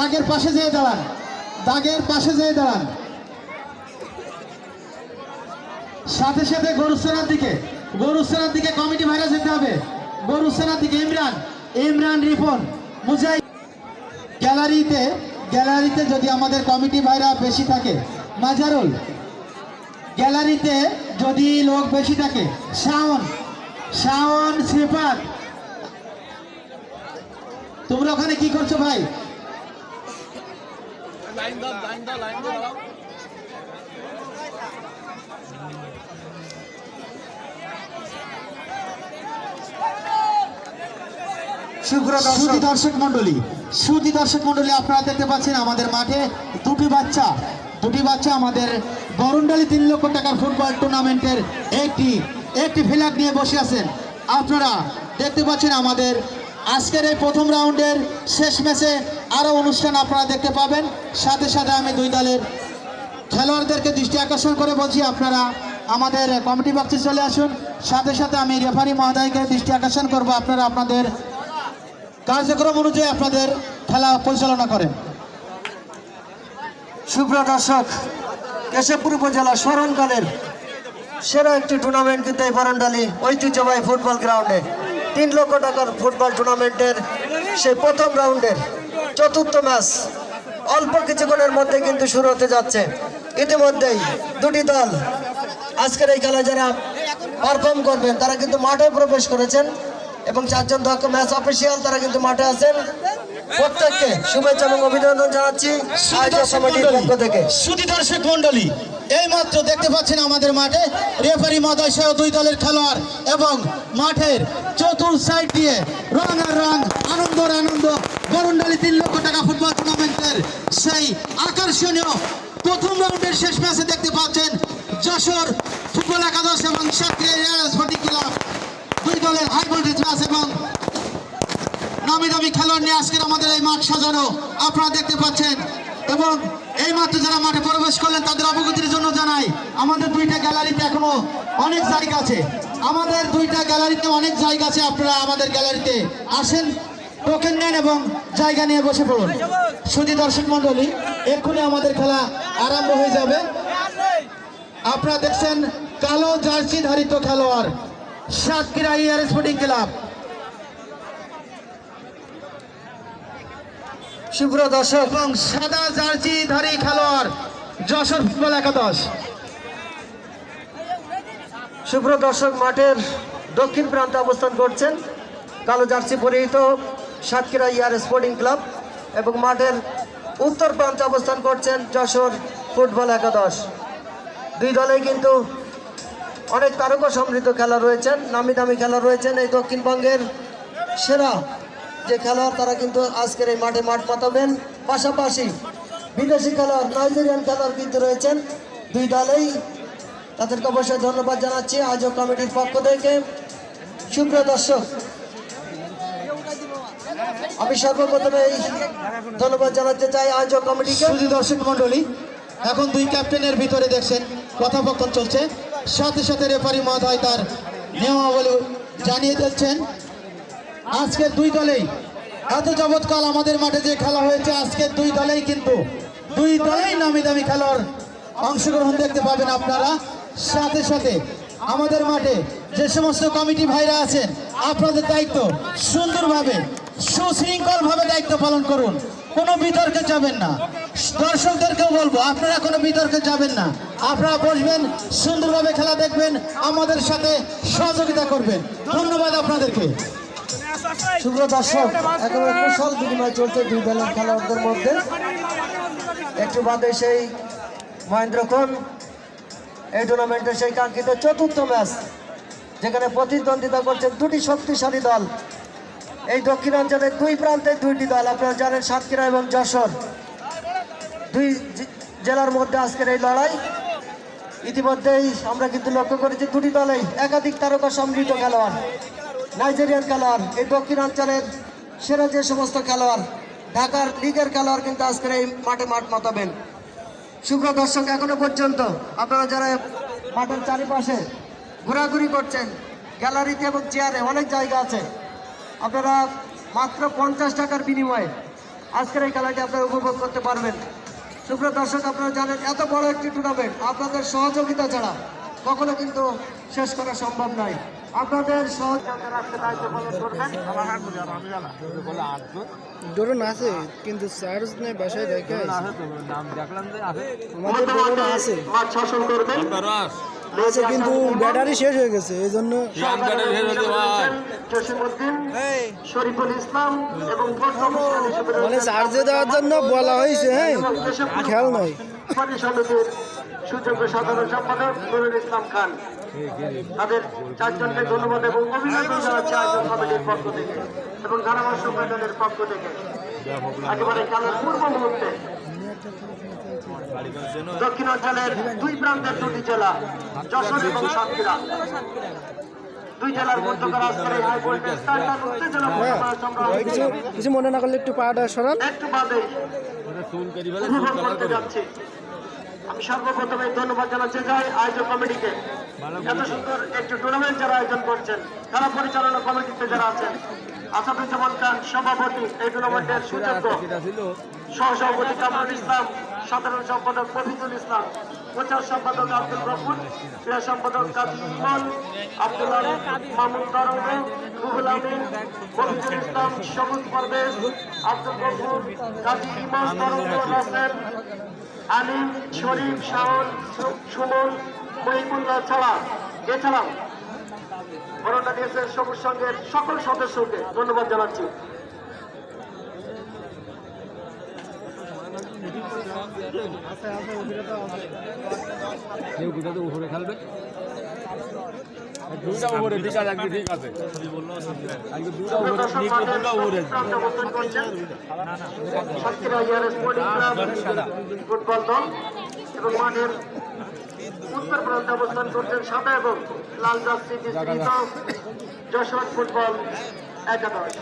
দাগের পাশে যেয়ে দাঁড়ান। দাগের পাশে যেয়ে দাঁড়ান। সাথে সাথে গরুস্থানার দিকে গরুস্থানার দিকে কমিটি ভাইরা যেতে হবে। গরুস্থানার দিকে ইমরান ইমরান রিপন, মুজাই গ্যালারিতে গ্যালারিতে যদি আমাদের কমিটি ভাইরা বেশি থাকে, মাজারুল। গ্যালারিতে যদি লোক বেশি থাকে, শাওন শাওন শ্রীপাদ। তোমরা ওখানে কি করছ ভাই? সুধী দর্শক মন্ডলী সুধী দর্শক মন্ডলী আপনারা দেখতে পাচ্ছেন আমাদের মাঠে দুটি বাচ্চা দুটি বাচ্চা আমাদের বরণডালি তিন লক্ষ টাকার ফুটবল টুর্নামেন্টের একটি একটি ফ্ল্যাগ নিয়ে বসে আছেন। আপনারা দেখতে পাচ্ছেন আমাদের আজকের এই প্রথম রাউন্ডের শেষ ম্যাচে আরও অনুষ্ঠান আপনারা দেখতে পাবেন। সাথে সাথে আমি দুই দলের খেলোয়াড়দেরকে দৃষ্টি আকর্ষণ করে বলছি, আপনারা আমাদের কমিটি বক্সে চলে আসুন। সাথে সাথে আমি রেফারি মহোদয়কে দৃষ্টি আকর্ষণ করব। আপনারা আপনাদের কার্যক্রম অনুযায়ী আপনাদের খেলা পরিচালনা করেন। সুপ্রিয় দর্শক, কেশবপুর উপজেলা স্মরণকালের সেরা একটি টুর্নামেন্ট কিন্তু এই বরণডালি ঐতিহ্যবাহী ফুটবল গ্রাউন্ডে তিন লক্ষ টাকার ফুটবল টুর্নামেন্টের সেই প্রথম রাউন্ডের চতুর্থ ম্যাচ। অল্প কিছুক্ষণের মধ্যে কিন্তু শুরু হতে যাচ্ছে। ইতিমধ্যেই দুটি দল আজকের এই খেলায় যারা পারফর্ম করবেন তারা কিন্তু মাঠে প্রবেশ করেছেন এবং চারজন দক্ষ ম্যাচ অফিসিয়াল তারা কিন্তু মাঠে আছেন। প্রত্যেককে শুভেচ্ছা এবং অভিনন্দন জানাচ্ছি পক্ষ থেকে। সুধী দর্শক মন্ডলী এই মাত্র দেখতে পাচ্ছেন আমাদের মাঠে রেফারি মহোদয় সহ দুই দলের খেলোয়াড় এবং মাঠের চতুর সাইড দিয়ে রং আর রং আনন্দ আনন্দ বরুণডালি তিন লক্ষ টাকা ফুটবল টুর্নামেন্টের সেই আকর্ষণীয় প্রথম রাউন্ডের শেষ ম্যাচে দেখতে পাচ্ছেন যশোর ফুটবল একাদশ এবং সাতক্ষীরা এয়ারস স্পোর্টিং দুই দলের হাই ভোল্টেজ ম্যাচ এবং নামি দামি খেলোয়াড় নিয়ে আজকের আমাদের এই মাঠ সাজানো আপনারা দেখতে পাচ্ছেন। এবং এই মাত্র যারা মাঠে প্রবেশ করলেন, তাদের অবগতির জন্য জানাই, আমাদের দুইটা গ্যালারিতে এখনও অনেক জায়গা আছে। আমাদের দুইটা গ্যালারিতে অনেক জায়গা আছে, আপনারা আমাদের গ্যালারিতে আসেন। টোকেন নেন এবং জায়গা নিয়ে বসে পড়ুন। সুধী দর্শক মণ্ডলী, এক্ষুনি আমাদের খেলা আরম্ভ হয়ে যাবে। আপনারা দেখছেন কালো জার্সি ধারিত খেলোয়াড়, সাতক্ষীরা ইয়ার স্পোর্টিং ক্লাব। শুভ্র দর্শক, এবং সাদা জার্সি ধারী খেলোয়াড়, যশোর ফুটবল একাদশ। শুভ্র দর্শক, মাঠের দক্ষিণ প্রান্তে অবস্থান করছেন কালো জার্সি পরিহিত সাতক্ষীরা ইয়ার স্পোর্টিং ক্লাব এবং মাঠের উত্তর প্রান্তে অবস্থান করছেন যশোর ফুটবল একাদশ। দুই দলে কিন্তু অনেক তারকা সমৃদ্ধ খেলা রয়েছেন, নামি দামি খেলা রয়েছেন এই দক্ষিণবঙ্গের সেরা যে খেলোয়াড়, তারা কিন্তু আজকের এই মাঠে মাঠ পাতাবেন। পাশাপাশি বিদেশি খেলোয়াড়, নাইজেরিয়ান খেলোয়াড় কিন্তু রয়েছেন। দুই দলেই তাদেরকে অবশ্যই ধন্যবাদ জানাচ্ছি। আয়োজক কমিটির পক্ষ থেকে সুপ্রিয় দর্শক আমি সর্বপ্রথমে এই ধন্যবাদ জানাতে চাই আয়োজক কমিটিকে। সুধী দর্শক মন্ডলী এখন দুই ক্যাপ্টেনের ভিতরে দেখছেন কথোপকথন চলছে। সাথে সাথে রেফারি মহোদয় তার নিয়মাবলী জানিয়ে দিচ্ছেন। আজকের দুই দলেই, এত যাবৎকাল আমাদের মাঠে যে খেলা হয়েছে আজকের দুই দলেই কিন্তু, দুই দলেই নামি দামি খেলোয়াড় অংশগ্রহণ দেখতে পাবেন আপনারা। সাথে সাথে আমাদের মাঠে যে সমস্ত কমিটি ভাইরা আছেন, আপনাদের দায়িত্ব সুন্দরভাবে সুশৃঙ্খলভাবে দায়িত্ব পালন করুন। কোনো বিতর্কে যাবেন না। দর্শকদেরকেও বলব, আপনারা কোনো বিতর্কে যাবেন না। আপনারা বসবেন, সুন্দরভাবে খেলা দেখবেন, আমাদের সাথে সহযোগিতা করবেন। ধন্যবাদ আপনাদেরকে। সুপ্রিয় দর্শক কুশল বিনিময় চলছে দুই দলের খেলোয়াড়দের মধ্যে। একটু বাদে সেই মহেন্দ্রক্ষণ এই টুর্নামেন্টের সেই কাঙ্ক্ষিত চতুর্থ ম্যাচ, যেখানে প্রতিদ্বন্দ্বিতা করছে দুটি শক্তিশালী দল। এই দক্ষিণাঞ্চলের দুই প্রান্তে দুইটি দল, আপনারা জানেন সাতক্ষীরা এবং যশোর। দুই জেলার মধ্যে আজকের এই লড়াই। ইতিমধ্যেই আমরা কিন্তু লক্ষ্য করেছি দুটি দলেই একাধিক তারকা সমৃদ্ধ খেলোয়াড়, নাইজেরিয়ান খেলোয়াড়। এই দক্ষিণাঞ্চলের সেরা যে সমস্ত খেলোয়াড়, ঢাকার লিগের খেলোয়াড় কিন্তু আজকের এই মাঠে মাঠ মাতাবেন। শুভ্র দর্শক, এখনও পর্যন্ত আপনারা যারা মাঠের চারিপাশে ঘোরাঘুরি করছেন, গ্যালারিতে এবং চেয়ারে অনেক জায়গা আছে। আপনারা মাত্র পঞ্চাশ টাকার বিনিময়ে আজকের এই খেলাটি আপনারা উপভোগ করতে পারবেন। সুপ্রিয় দর্শক আপনারা জানেন এত বড় একটি টুর্নামেন্ট আপনাদের সহযোগিতা ছাড়া কখনো কিন্তু শেষ করা সম্ভব নয়। আপনাদের করবেন আছে কিন্তু চার্জ নেই বাসায় আমাদের ড্রোন আছে। আছে কিন্তু ব্যাটারি শেষ হয়ে গেছে এই জন্য জসিমউদ্দিন শরীফুল ইসলাম এবং মানে চার্জে দেওয়ার জন্য বলা হয়েছে হ্যাঁ খেয়াল নয়। সমিতির সুযোগ্য সাধারণ সম্পাদক নুরুল ইসলাম খান। তাদের চারজনকে ধন্যবাদ এবং অভিনন্দন জানাচ্ছি আয়োজন কমিটির পক্ষ থেকে এবং পক্ষ থেকে। একেবারে খেলার পূর্ব মুহূর্তে দক্ষিণাঞ্চলের দুই প্রান্তের দুটি জেলা যশোর এবং সাতক্ষীরা। কিছু কিছু মনে না করলে একটু পাটা সরান। একটু বাদে উপভোগ করতে যাচ্ছি। আমি সর্বপ্রথমে ধন্যবাদ জানাচ্ছি যাই আয়োজক কমিটিকে। এত সুন্দর একটি টুর্নামেন্ট যারা আয়োজন করছেন খেলা পরিচালনা কমিটিতে যারা আছেন আসাদুজ্জামান খান সভাপতি এই টুর্নামেন্টের সুযোগ্য সহসভাপতি কামরুল ইসলাম সাধারণ সম্পাদক মফিজুল ইসলাম, প্রচার সম্পাদক আব্দুল গফুর ক্রীড়া সম্পাদক কাজী ইমন আব্দুল মামুন তরঙ্গ রুহুল আমিন, মফিজুল ইসলাম সবুজ পারভেজ, আব্দুল গফুর, কাজী ইমন তরঙ্গ রাসেল, আলিম, শরীফ শাহন সুমন, মহিবুল্লাহ ছাড়া। এছাড়াও করোনা দিয়েছেন সবুজ সংঘের সকল সদস্যকে ধন্যবাদ জানাচ্ছি। কেউ কোথাও উপরে খেলবে? দুটা উপরে ঠিক আছে একদিন ঠিক আছে। দুটা উপরে দুটা উপরে। অবস্থান করছেন সাতক্ষীরা ইয়ার ফুটবল দল এবং মাঠের উত্তর প্রান্তে অবস্থান করছেন সাদা এবং লাল জার্সি বিস্তৃত যশোর ফুটবল একাদশ।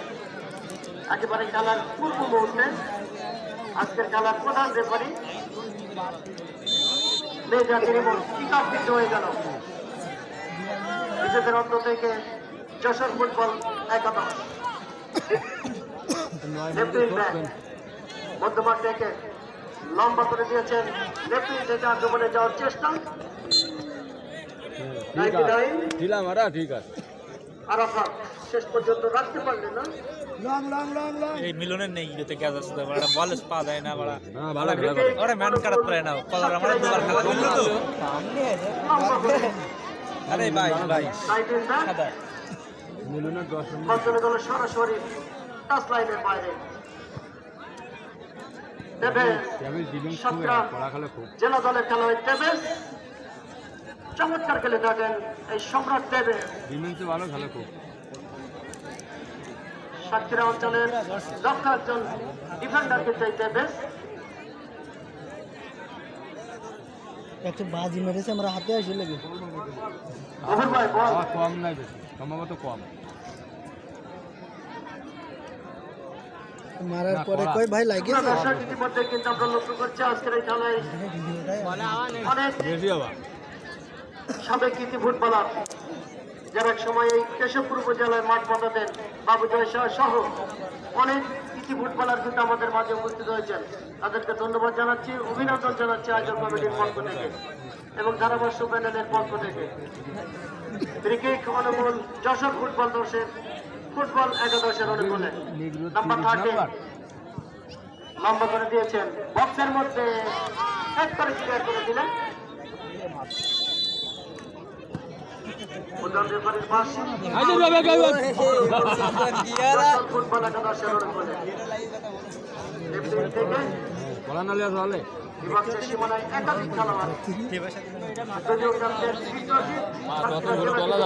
একেবারে খেলার পূর্ব মুহূর্তে আজকের খেলার প্রধান রেফারি মেজা তৃণমূল পিক আপ হয়ে গেল। নিজেদের অন্ত থেকে যশোর ফুটবল একাদশ। মধ্যমাঠ থেকে লম্বা করে দিয়েছেন লেফটিন থেকে আক্রমণে যাওয়ার চেষ্টা। ঠিক আছে আরা ঠিক আছে। আরাফাত শেষ পর্যন্ত রাখতে পারলেন না? এই মিলনের নেই ইয়েতে গ্যাস আছে তো বল পা দেয় না ওরা না ভালো খেলা করে। ওরা ম্যান কাটাতে পারে না কলার আমরা দুবার খেলা করল তো। আরে ভাই ভাই। সাইডের ব্যাক সাদা। মিলনের দশ নম্বর। গেল সরাসরি টাচ লাইনের বাইরে। দেবে কেবল দিলিং খুব সতরা পড়া খেলে খুব। জেলা দলের খেলোয়াড় দেবে চমৎকার খেলে থাকেন এই সম্রাট দেবে ভালো খেলে খুব। সাতক্ষীরা অঞ্চলের দক্ষ একজন ডিফেন্ডারকে চাইতে বেশ। একটা বাজি মেরেছে আমরা হাতে আসে লেগে কম নাই বেশি সম্ভবত কম। মারার পরে কই ভাই লাগিয়েছে? দর্শক ইতিমধ্যে কিন্তু আমরা লক্ষ্য করছি আজকের এই খেলায় অনেক সাবেক কৃতি ফুটবলার। যারা এক সময় এই কেশবপুর উপজেলায় মাঠ পাতাতেন বাবু জয় শাহ সহ অনেক কৃতি ফুটবলার কিন্তু আমাদের মাঝে উপস্থিত হয়েছেন। তাদেরকে ধন্যবাদ জানাচ্ছি, অভিনন্দন জানাচ্ছি আয়োজক কমিটির পক্ষ থেকে এবং ধারাভাষ্য প্যানেলের পক্ষ থেকে। ক্রিকেট অনুকূল, যশোর ফুটবল দর্শের ফুটবল একাদশের অনুকূলে। নাম্বার থার্টি নাম্বার করে দিয়েছেন। বক্সের মধ্যে এক করে ক্লিয়ার করে দিলেন উদ্যান রেফারির পাশ আইতে যাবে গাইবান যশোর ফুটবল একাদশের অনুকূলে লেফট থেকে বলা নালে আসলে সীমানায় একাধিক খেলোয়াড়?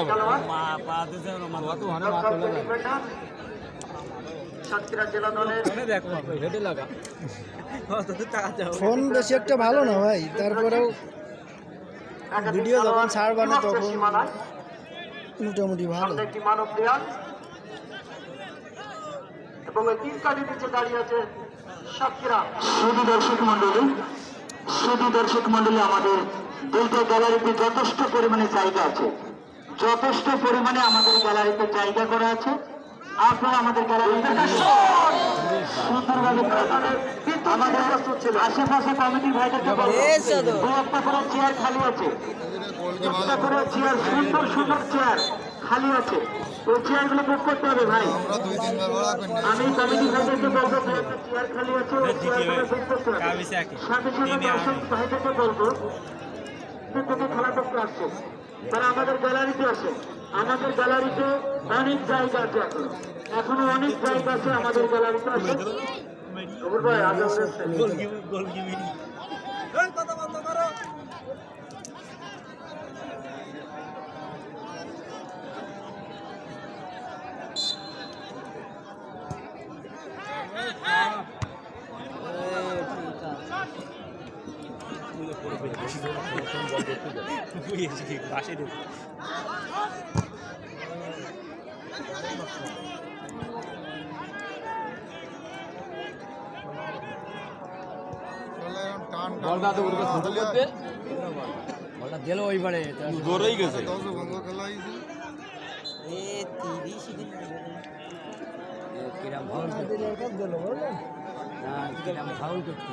খেলোয়াড় ফোন বেশি একটা ভালো না ভাই তারপরেও ভিডিও যখন খেলোয়াড় ছাড়বা না তখন- মোটামুটি ভালো। একটি মানব দেয়াল এবং এই তিন কাঠি নিচে দাঁড়িয়ে আছে সাতক্ষীরা সুদী দর্শক মন্ডলী সুদী দর্শক মন্ডলী আমাদের দুইটা গ্যালারিতে যথেষ্ট পরিমাণে জায়গা আছে। যথেষ্ট পরিমাণে আমাদের গ্যালারিতে জায়গা করা আছে। আপনারা আমাদের গ্যালারিতে সুন্দরভাবে আমাদের আশেপাশে কমিটির ভাইদেরকে দু একটা করে চেয়ার খালি আছে। একটা করে চেয়ার সুন্দর সুন্দর চেয়ার খালি আছে। ওই চেয়ারগুলো বুক করতে হবে ভাই। আমি কমিটি ভাইদেরকে বলব চেয়ার খালি আছে ওই চেয়ারগুলো বুক করতে হবে। সাথে সাথে দর্শক ভাইদেরকে বলব থেকে খেলা দেখতে আসছে। তারা আমাদের গ্যালারিতে আসে আমাদের গ্যালারিতে অনেক জায়গা আছে এখন। এখনও অনেক জায়গা আছে আমাদের গ্যালারিতে আছে উঠেছে। গোলকিপিং পাশে ঢুকে। বলটা তো ওর ছোট করতে বলটা দিল ওইবারে। দৌড়েই গেছে। কিরাম ফাউল করতে। না কিরাম ফাউল করতে।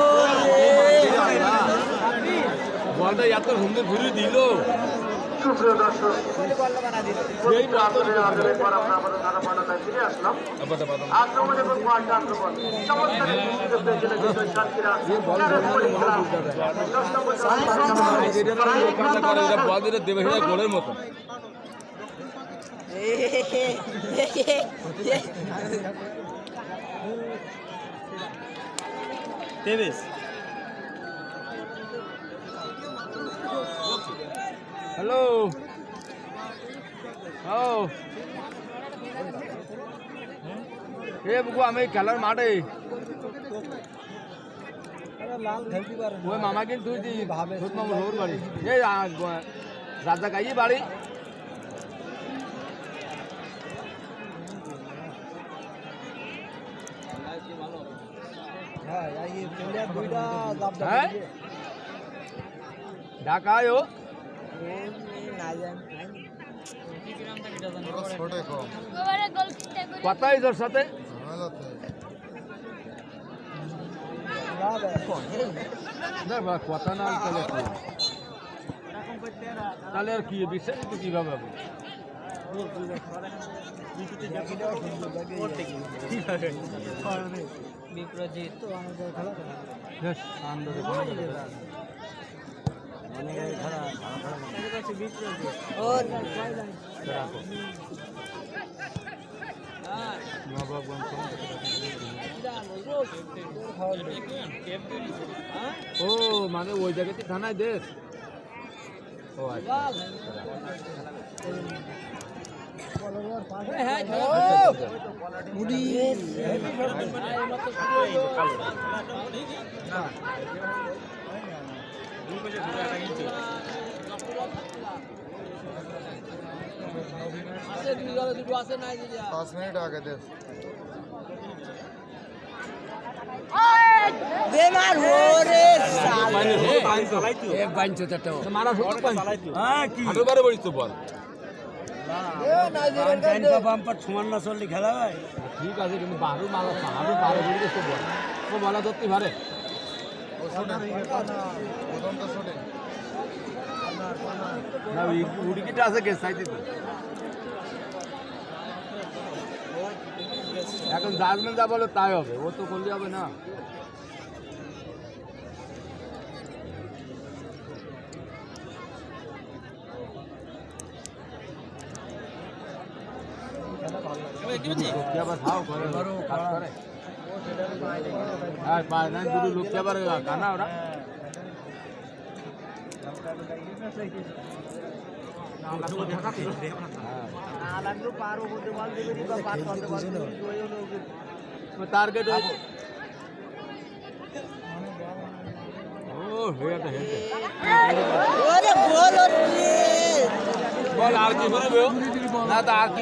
বলটা এত সুন্দর ঘুরে দিল। সুপ্রিয় দর্শক প্রতিটা আসরে আসরের পর আমরা আমাদের ধারাবাহিকতায় ফিরে আসলাম। আক্রমণ এবং পাল্টা আক্রমণ। চমৎকার সুযোগ পেয়েছিলেন বিজয় সাতক্ষীরা চারের পরীক্ষা দশ নম্বর বল দিলে দেবে সেটা গোলের মতো। তেবেশ হ্যালো ও এ বুকু আমি খেলার মাঠে ওই মামা কিন্তু তুই দি ভাবে মামা হোর বাড়ি এই রাজা গাই বাড়ি হ্যাঁ ঢাকায় ও সাথে কথা না তাহলে? তাহলে আর কি বিশ্বাস তো কীভাবে হবে বিপ্রজিৎ বেশ, ও মানে ওই জায়গাতে থানায় দেশ। ও আচ্ছা পাঁচ মিনিট আগে দে। বেমার ওরে মানে হে, এ বাইনছো তো মারা শুধু পাঁচশো। হাঁটুর বারে বলিস তো বল। বাম্পার সমান না চললে খেলা হয়। ঠিক আছে কিন্তু বারো মালা হাঁটুর বারে বলিস তো বল। ও বলা ধরতে পারে ও শুটে প্রথম তো শুটে না উইকেট আছে কে? সাইডে এখন জাজমেন্ট যা বলে তাই হবে ও তো করলে হবে না। লোককে আবার করে। কাজ করে। হ্যাঁ পায় না দুটো লোককে আবার কানা ওরা টার্গেট ও হয়ে গেছে বল আর কি ফিরবে না তো আর কি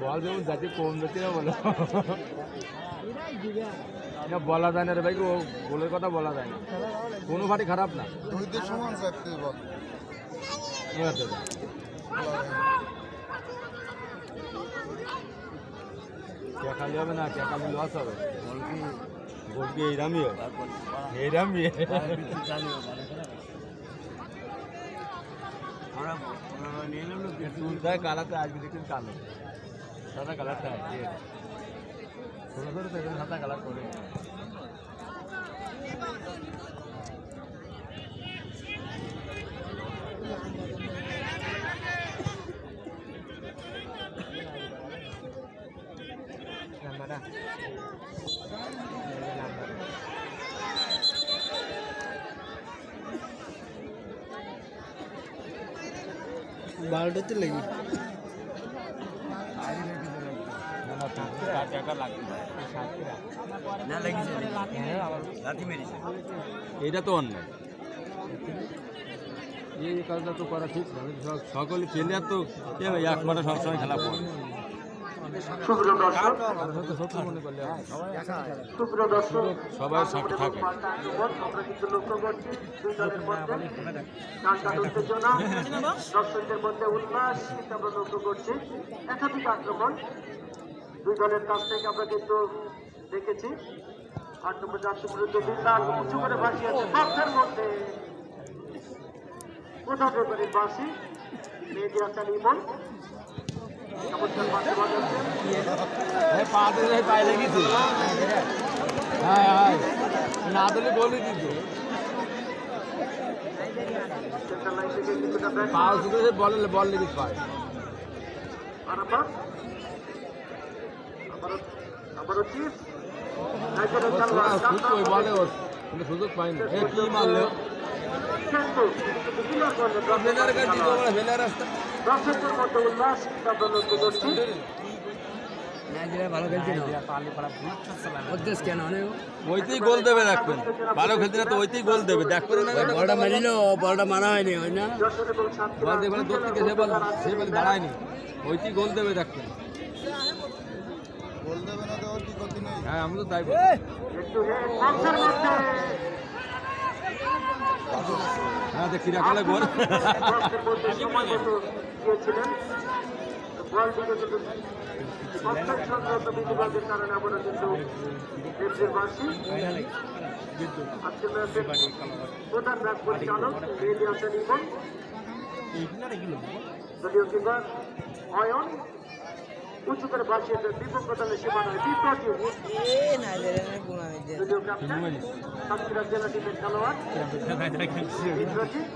বল যেমন যাচ্ছে কম যাচ্ছে বলো? না বলা যায় না রে ভাই ও গোলের কথা বলা যায় না। কোনো পার্টি খারাপ না। দুইদের সমান চারটে বল। হবে না কে লস হবে? গোল কি এইরামই হবে। এইরামই চুলটায় কালাতে আসবে দেখুন কালো। সাদা কালারটা আছে। ছোটো ছোটো এখানে সাদা কালার করে বারোটাতে লেগে। এটা তো অন্যায়। এই কাজটা তো করা ঠিক সকলে প্লেয়ার তো এ ভাই এক মাঠে সবসময় খেলা পড়ে। সবাই সাথে থাকে দর্শকদের মধ্যে উল্লাস আমরা লক্ষ্য করছি একাধিক আক্রমণ। দুই দলের কাছ থেকে আমরা কিন্তু দেখেছি। আট নম্বর যাত্রীর বিরুদ্ধে বিন্দাস উঁচু করে ভাসিয়েছে পথের মধ্যে। কোথাও করে বাসি মেয়েদিয়া চালি ইমন না দিলে গোলই দিত। বল বল পায় সুযোগ পাইনি কি মারলো মধ্যে উল্লাস লক্ষ্য ওইতেই গোল দেবে দেখবেন। ভালো খেলতে না তো ওইতেই গোল দেবে দেখবেন বলটা মারিল বলটা মারা হয়নি ওই না? যশোর এবং সাতক্ষীরা বল দেখবেন দূর থেকে সে বল সে বল দাঁড়ায়নি। ওইতেই গোল দেবে দেখবেন। দেবে না দেওয়ার কি ক্ষতি নেই? হ্যাঁ আমি তো তাই হ্যাঁ দেখ কিরা খেলে গোল প্রধান ম্যাচ পরিচালক মেহেদি হাসান ইমন। দলীয় কিপার অয়ন উঁচু করে ভাসিয়েছেন বিপক্ষ দলের সীমানায় বিপক্ষে যদিও ক্যাপ্টেন সাতক্ষীরা জেলা টিমের খেলোয়াড়। ইন্দ্রজিৎ